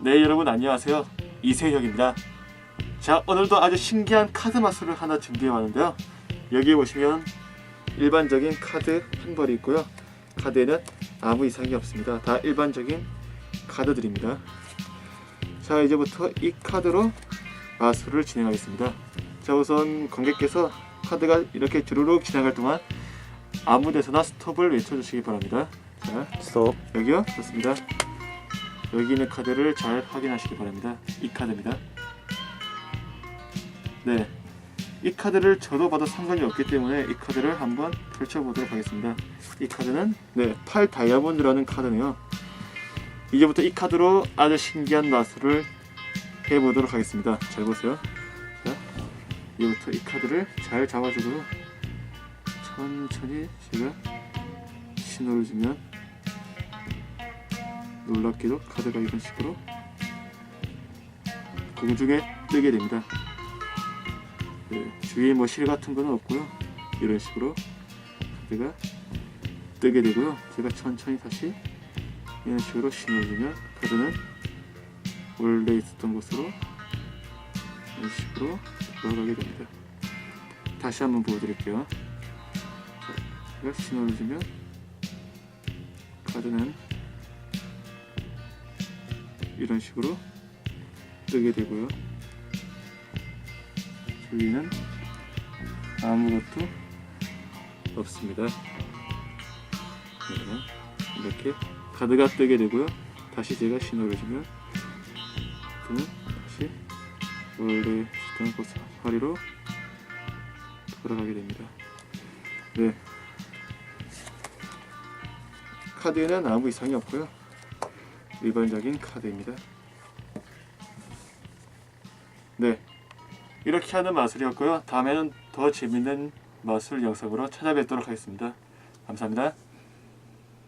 네 여러분 안녕하세요. 이세혁입니다. 자 오늘도 아주 신기한 카드 마술을 하나 준비해 왔는데요. 여기 보시면 일반적인 카드 한 벌이 있고요. 카드에는 아무 이상이 없습니다. 다 일반적인 카드들입니다. 자 이제부터 이 카드로 마술을 진행하겠습니다. 자 우선 관객께서 카드가 이렇게 주르륵 지나갈 동안 아무 데서나 스톱을 외쳐주시기 바랍니다. 자 스톱. 여기요? 좋습니다. 여기 있는 카드를 잘 확인하시기 바랍니다. 이 카드입니다. 네. 이 카드를 저도 봐도 상관이 없기 때문에 이 카드를 한번 펼쳐보도록 하겠습니다. 이 카드는 네, 8 다이아몬드라는 카드네요. 이제부터 이 카드로 아주 신기한 마술을 해보도록 하겠습니다. 잘 보세요. 자, 이제부터 이 카드를 잘 잡아주고 천천히 제가 신호를 주면 놀랍게도 카드가 이런 식으로 공중에 뜨게 됩니다. 네, 주위에 뭐 실 같은 거는 없고요. 이런 식으로 카드가 뜨게 되고요. 제가 천천히 다시 이런 식으로 신호를 주면 카드는 원래 있었던 곳으로 이런 식으로 돌아가게 됩니다. 다시 한번 보여드릴게요. 자, 제가 신호를 주면 카드는 이런 식으로 뜨게 되고요. 여기는 아무것도 없습니다. 네, 이렇게 카드가 뜨게 되고요. 다시 제가 신호를 주면 다시 원래 있던 곳 사리로 돌아가게 됩니다. 네. 카드에는 아무 이상이 없고요. 일반적인 카드입니다. 네. 이렇게 하는 마술이었고요. 다음에는 더 재밌는 마술 영상으로 찾아뵙도록 하겠습니다. 감사합니다.